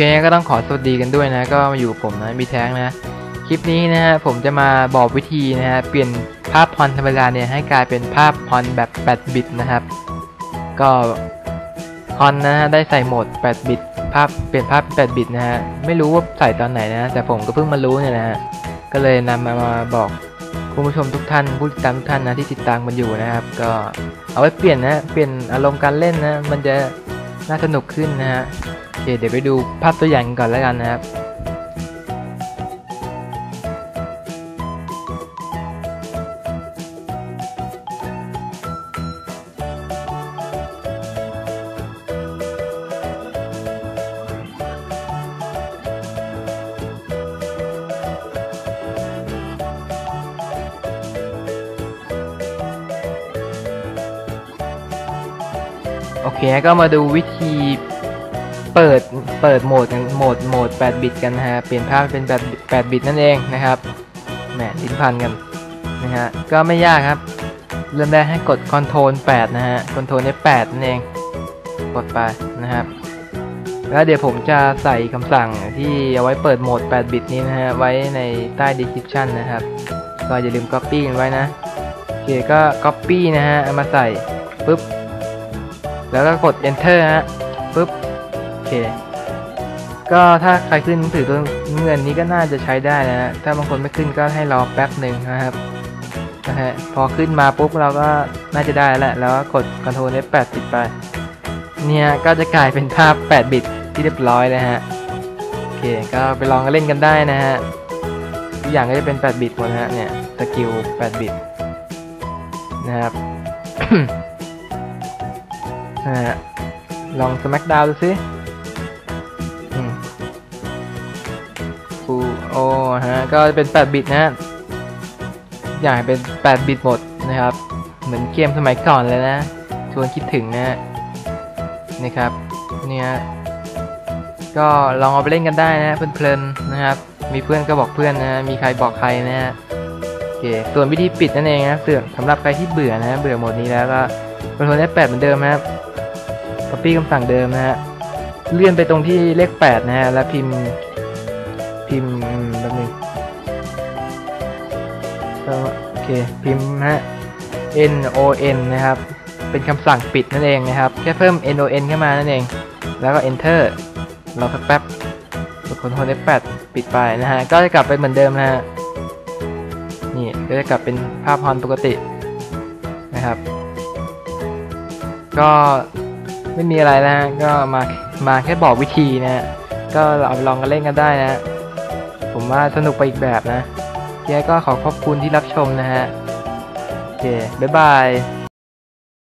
เคก็ต้องขอสวัสดีกันด้วยนะ ก็มาอยู่ผมนะมีแท้งนะ คลิปนี้นะฮะผมจะมาบอกวิธีนะฮะเปลี่ยนภาพพรธรรมดาเนี่ยให้กลายเป็นภาพพรแบบ 8 บิตนะครับ ก็พรนะฮะได้ใส่โหมด 8 บิต ภาพเปลี่ยนภาพเป็น8บิตนะฮะไม่รู้ว่าใส่ตอนไหนนะแต่ผมก็เพิ่งมารู้เนี่ยนะฮะก็เลยนำมามาบอกคุณผู้ชมทุกท่านผู้ติดตามทุกท่านนะที่ติดตามมันอยู่นะครับ ก็เอาไว้เปลี่ยนนะเปลี่ยนอารมณ์การเล่นนะมันจะน่าสนุกขึ้นนะฮะ เคเดี๋ยวไปดูภาพตัวอย่างกันก่อนแล้วกันนะครับโอเคก็มาดูวิธี เปิดเปิดโหมดกันโหมดโหมด 8 บิตกันนะฮะ เปลี่ยนภาพเป็น8 8บิตนั่นเองนะครับแหมลิ้นพันกันนะฮะ ก็ไม่ยากครับ เริ่มแรกให้กด Ctrl 8 นะฮะ Ctrl F8 นั่นเอง กดไปนะครับ แล้วเดี๋ยวผมจะใส่คำสั่งที่เอาไว้เปิดโหมด 8 บิตนี้นะฮะ ไว้ในใต้ description นะครับ ก็อย่าลืม copy กันไว้นะ โอเค ก็ copy นะฮะ เอามาใส่ ปุ๊บ แล้วก็กด enter ฮะ ปุ๊บ เค ก็ถ้าใครขึ้นหนังสือตัวเงินนี้ก็น่าจะใช้ได้นะฮะถ้าบางคนไม่ขึ้นก็ให้รอแป๊บหนึ่งนะครับนะฮะพอขึ้นมาปุ๊บเราก็น่าจะได้แล้วแล้วก็กด Ctrl F8 ติดไป เนี่ยก็จะกลายเป็นภาพ 8 บิตที่เรียบร้อยแล้วฮะโอเคก็ไปลองกันเล่นกันได้นะฮะทุกอย่างก็จะเป็น 8 บิตหมดฮะเนี่ยสกิล 8 บิตนะครับนะฮะลอง Smackdown ดูสิ ฟูโอฮะ ก็เป็น 8 บิตนะอย่างเป็น 8 บิตหมดนะครับ เหมือนเกมสมัยก่อนเลยนะ ชวนคิดถึงนะนะครับ เนี่ยก็ลองเอาไปเล่นกันได้นะเพลินๆนะครับ มีเพื่อนก็บอกเพื่อนนะ มีใครบอกใครนะ โอเค ส่วนวิธีปิดนั่นเองนะเสื่อมสำหรับใครที่เบื่อนะ เบื่อโหมดนี้แล้วก็เป็นคน F8 เหมือนเดิมนะครับ copy คำสั่งเดิมนะฮะ เลื่อนไปตรงที่เลข 8 นะฮะ แล้วพิมพ์ พิมพ์แป๊บนึงโอเคพิมพ์นะฮะ n o n นะครับ เป็นคำสั่งปิดนั่นเองนะครับ แค่เพิ่ม n o n เข้ามานั่นเอง แล้วก็ enter เรอสักแป๊บกด Ctrl F8 ปิดไปนะฮะ ก็จะกลับไปเหมือนเดิมนะฮะ นี่ ก็จะกลับเป็นภาพฮอนปกตินะครับ ก็ไม่มีอะไรนะฮะก็มา มาแค่บอกวิธีนะฮะ ก็เอาลองกันเล่นกันได้นะฮะ ผมว่าสนุกไปอีกแบบนะแกก็ขอขอบคุณที่รับชมนะฮะ โอเค บ๊ายบาย